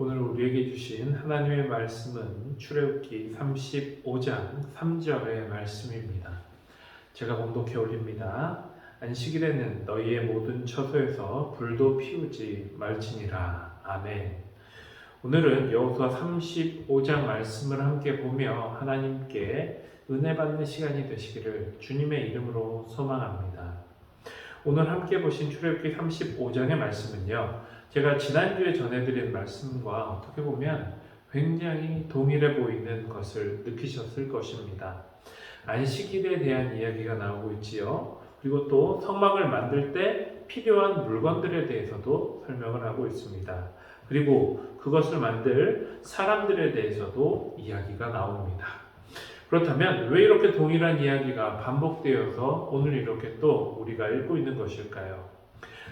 오늘 우리에게 주신 하나님의 말씀은 출애굽기 35장 3절의 말씀입니다. 제가 봉독해 올립니다. 안식일에는 너희의 모든 처소에서 불도 피우지 말지니라. 아멘. 오늘은 여호수아 35장 말씀을 함께 보며 하나님께 은혜 받는 시간이 되시기를 주님의 이름으로 소망합니다. 오늘 함께 보신 출애굽기 35장의 말씀은요. 제가 지난주에 전해드린 말씀과 어떻게 보면 굉장히 동일해 보이는 것을 느끼셨을 것입니다. 안식일에 대한 이야기가 나오고 있지요. 그리고 또 성막을 만들 때 필요한 물건들에 대해서도 설명을 하고 있습니다. 그리고 그것을 만들 사람들에 대해서도 이야기가 나옵니다. 그렇다면 왜 이렇게 동일한 이야기가 반복되어서 오늘 이렇게 또 우리가 읽고 있는 것일까요?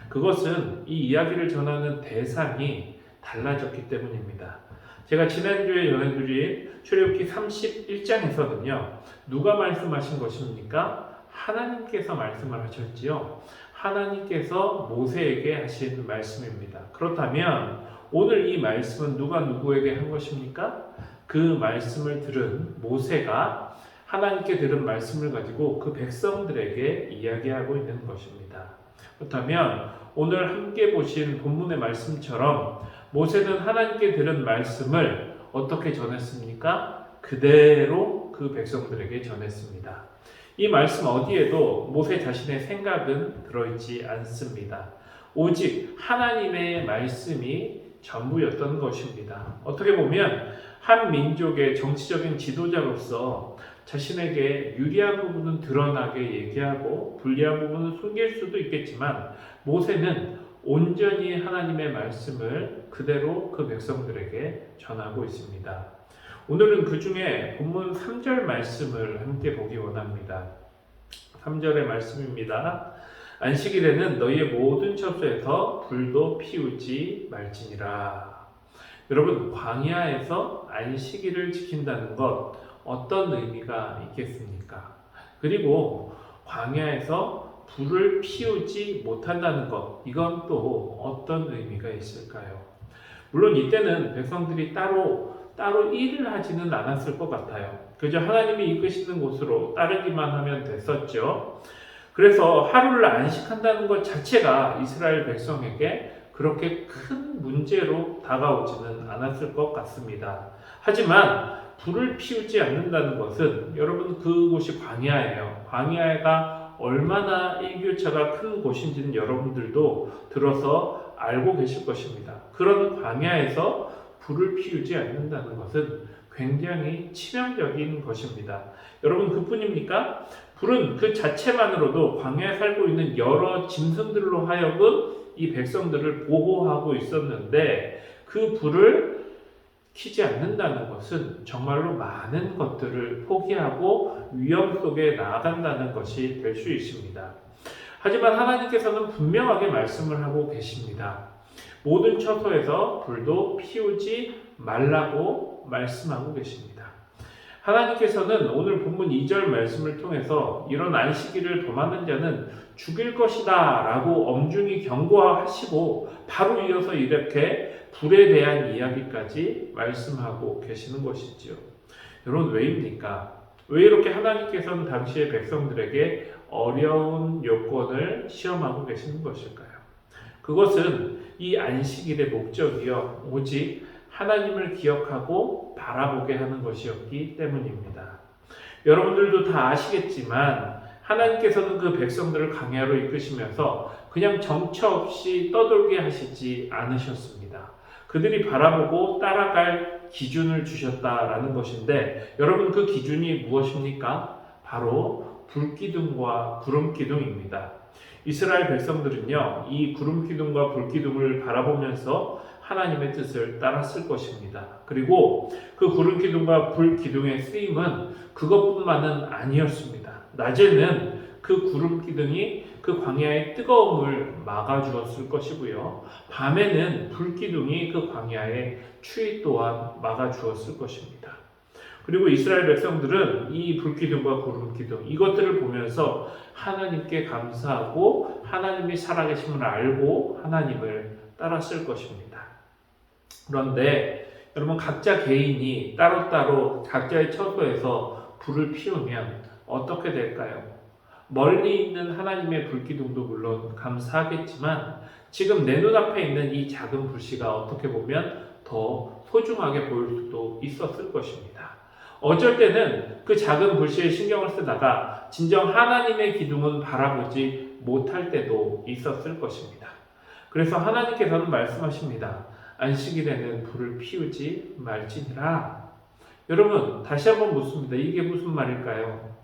그것은 이 이야기를 전하는 대상이 달라졌기 때문입니다. 제가 지난주에 전해드린 출애굽기 31장에서는요. 누가 말씀하신 것입니까? 하나님께서 말씀을 하셨지요. 하나님께서 모세에게 하신 말씀입니다. 그렇다면 오늘 이 말씀은 누가 누구에게 한 것입니까? 그 말씀을 들은 모세가 하나님께 들은 말씀을 가지고 그 백성들에게 이야기하고 있는 것입니다. 그렇다면 오늘 함께 보신 본문의 말씀처럼 모세는 하나님께 들은 말씀을 어떻게 전했습니까? 그대로 그 백성들에게 전했습니다. 이 말씀 어디에도 모세 자신의 생각은 들어있지 않습니다. 오직 하나님의 말씀이 전부였던 것입니다. 어떻게 보면 한 민족의 정치적인 지도자로서 자신에게 유리한 부분은 드러나게 얘기하고 불리한 부분은 숨길 수도 있겠지만 모세는 온전히 하나님의 말씀을 그대로 그 백성들에게 전하고 있습니다. 오늘은 그 중에 본문 3절 말씀을 함께 보기 원합니다. 3절의 말씀입니다. 안식일에는 너희의 모든 처소에서 불도 피우지 말지니라. 여러분, 광야에서 안식일을 지킨다는 것 어떤 의미가 있겠습니까? 그리고 광야에서 불을 피우지 못한다는 것, 이건 또 어떤 의미가 있을까요? 물론 이때는 백성들이 따로 따로 일을 하지는 않았을 것 같아요. 그저 하나님이 이끄시는 곳으로 따르기만 하면 됐었죠. 그래서 하루를 안식한다는 것 자체가 이스라엘 백성에게 그렇게 큰 문제로 다가오지는 않았을 것 같습니다. 하지만 불을 피우지 않는다는 것은 여러분 그곳이 광야예요. 광야가 얼마나 일교차가 큰 곳인지는 여러분들도 들어서 알고 계실 것입니다. 그런 광야에서 불을 피우지 않는다는 것은 굉장히 치명적인 것입니다. 여러분 그뿐입니까? 불은 그 자체만으로도 광야에 살고 있는 여러 짐승들로 하여금 이 백성들을 보호하고 있었는데 그 불을 키지 않는다는 것은 정말로 많은 것들을 포기하고 위험 속에 나아간다는 것이 될 수 있습니다. 하지만 하나님께서는 분명하게 말씀을 하고 계십니다. 모든 처소에서 불도 피우지 말라고 말씀하고 계십니다. 하나님께서는 오늘 본문 2절 말씀을 통해서 이런 안식일을 범하는 자는 죽일 것이다 라고 엄중히 경고하시고 바로 이어서 이렇게 불에 대한 이야기까지 말씀하고 계시는 것이지요. 여러분 왜입니까? 왜 이렇게 하나님께서는 당시의 백성들에게 어려운 요건을 시험하고 계시는 것일까요? 그것은 이 안식일의 목적이요. 오직 하나님을 기억하고 바라보게 하는 것이었기 때문입니다. 여러분들도 다 아시겠지만 하나님께서는 그 백성들을 강야로 이끄시면서 그냥 정처 없이 떠돌게 하시지 않으셨습니다. 그들이 바라보고 따라갈 기준을 주셨다라는 것인데 여러분 그 기준이 무엇입니까? 바로 불기둥과 구름기둥입니다. 이스라엘 백성들은요, 이 구름기둥과 불기둥을 바라보면서 하나님의 뜻을 따랐을 것입니다. 그리고 그 구름기둥과 불기둥의 쓰임은 그것뿐만은 아니었습니다. 낮에는 그 구름기둥이 그 광야의 뜨거움을 막아주었을 것이고요. 밤에는 불기둥이 그 광야의 추위 또한 막아주었을 것입니다. 그리고 이스라엘 백성들은 이 불기둥과 구름기둥 이것들을 보면서 하나님께 감사하고 하나님이 살아계심을 알고 하나님을 따랐을 것입니다. 그런데 여러분 각자 개인이 따로따로 각자의 처소에서 불을 피우면 어떻게 될까요? 멀리 있는 하나님의 불기둥도 물론 감사하겠지만 지금 내 눈앞에 있는 이 작은 불씨가 어떻게 보면 더 소중하게 보일 수도 있었을 것입니다. 어쩔 때는 그 작은 불씨에 신경을 쓰다가 진정 하나님의 기둥은 바라보지 못할 때도 있었을 것입니다. 그래서 하나님께서는 말씀하십니다. 안식일에는 불을 피우지 말지니라. 여러분, 다시 한번 묻습니다. 이게 무슨 말일까요?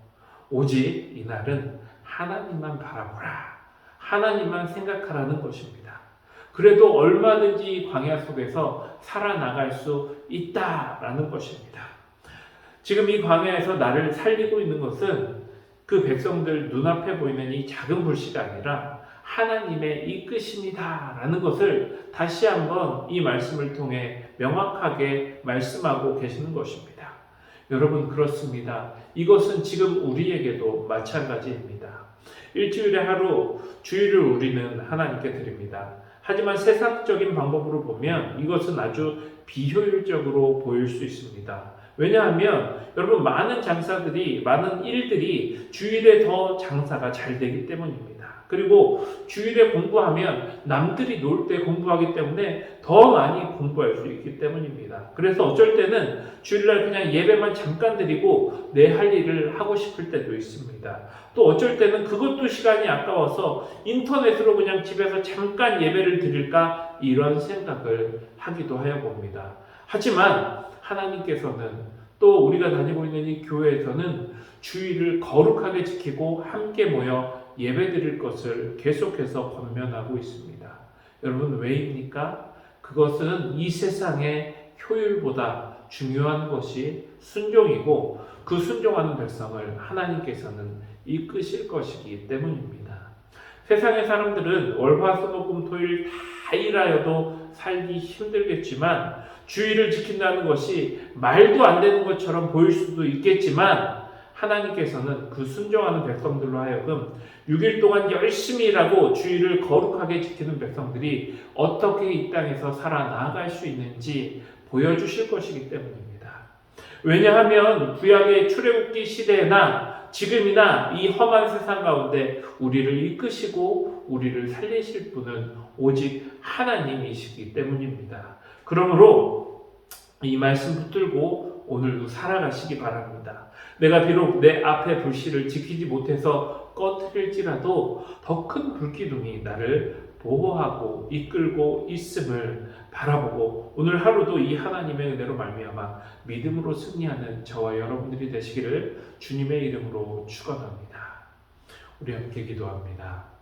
오직 이날은 하나님만 바라보라. 하나님만 생각하라는 것입니다. 그래도 얼마든지 이 광야 속에서 살아나갈 수 있다라는 것입니다. 지금 이 광야에서 나를 살리고 있는 것은 그 백성들 눈앞에 보이는 이 작은 불씨가 아니라 하나님의 이끄심이다라는 것을 다시 한번 이 말씀을 통해 명확하게 말씀하고 계시는 것입니다. 여러분 그렇습니다. 이것은 지금 우리에게도 마찬가지입니다. 일주일에 하루 주일을 우리는 하나님께 드립니다. 하지만 세상적인 방법으로 보면 이것은 아주 비효율적으로 보일 수 있습니다. 왜냐하면 여러분 많은 장사들이 많은 일들이 주일에 더 장사가 잘 되기 때문입니다. 그리고 주일에 공부하면 남들이 놀 때 공부하기 때문에 더 많이 공부할 수 있기 때문입니다. 그래서 어쩔 때는 주일날 그냥 예배만 잠깐 드리고 내 할 일을 하고 싶을 때도 있습니다. 또 어쩔 때는 그것도 시간이 아까워서 인터넷으로 그냥 집에서 잠깐 예배를 드릴까 이런 생각을 하기도 하여 봅니다. 하지만 하나님께서는 또 우리가 다니고 있는 이 교회에서는 주의를 거룩하게 지키고 함께 모여 예배 드릴 것을 계속해서 권면하고 있습니다. 여러분 왜입니까? 그것은 이 세상의 효율보다 중요한 것이 순종이고 그 순종하는 백성을 하나님께서는 이끄실 것이기 때문입니다. 세상의 사람들은 월화수목금토일 다 일하여도 살기 힘들겠지만 주의를 지킨다는 것이 말도 안 되는 것처럼 보일 수도 있겠지만 하나님께서는 그 순종하는 백성들로 하여금 6일 동안 열심히 일하고 주의를 거룩하게 지키는 백성들이 어떻게 이 땅에서 살아나갈 수 있는지 보여주실 것이기 때문입니다. 왜냐하면 구약의 출애굽기 시대나 지금이나 이 험한 세상 가운데 우리를 이끄시고 우리를 살리실 분은 오직 하나님이시기 때문입니다. 그러므로 이 말씀 붙들고 오늘도 살아가시기 바랍니다. 내가 비록 내 앞에 불씨를 지키지 못해서 꺼트릴지라도 더 큰 불기둥이 나를 보호하고 이끌고 있음을 바라보고 오늘 하루도 이 하나님의 은혜로 말미암아 믿음으로 승리하는 저와 여러분들이 되시기를 주님의 이름으로 축원합니다. 우리 함께 기도합니다.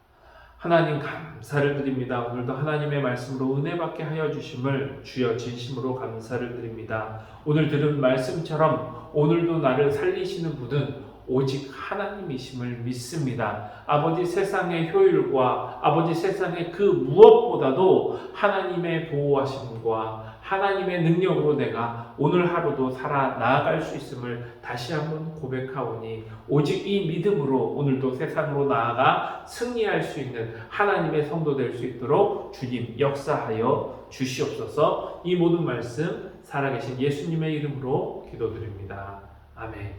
하나님 감사를 드립니다. 오늘도 하나님의 말씀으로 은혜 받게 하여 주심을 주여 진심으로 감사를 드립니다. 오늘 들은 말씀처럼 오늘도 나를 살리시는 분은 오직 하나님이심을 믿습니다. 아버지 세상의 효율과 아버지 세상의 그 무엇보다도 하나님의 보호하심과 하나님의 능력으로 내가 오늘 하루도 살아 나아갈 수 있음을 다시 한번 고백하오니 오직 이 믿음으로 오늘도 세상으로 나아가 승리할 수 있는 하나님의 성도 될 수 있도록 주님 역사하여 주시옵소서 이 모든 말씀 살아계신 예수님의 이름으로 기도드립니다. 아멘.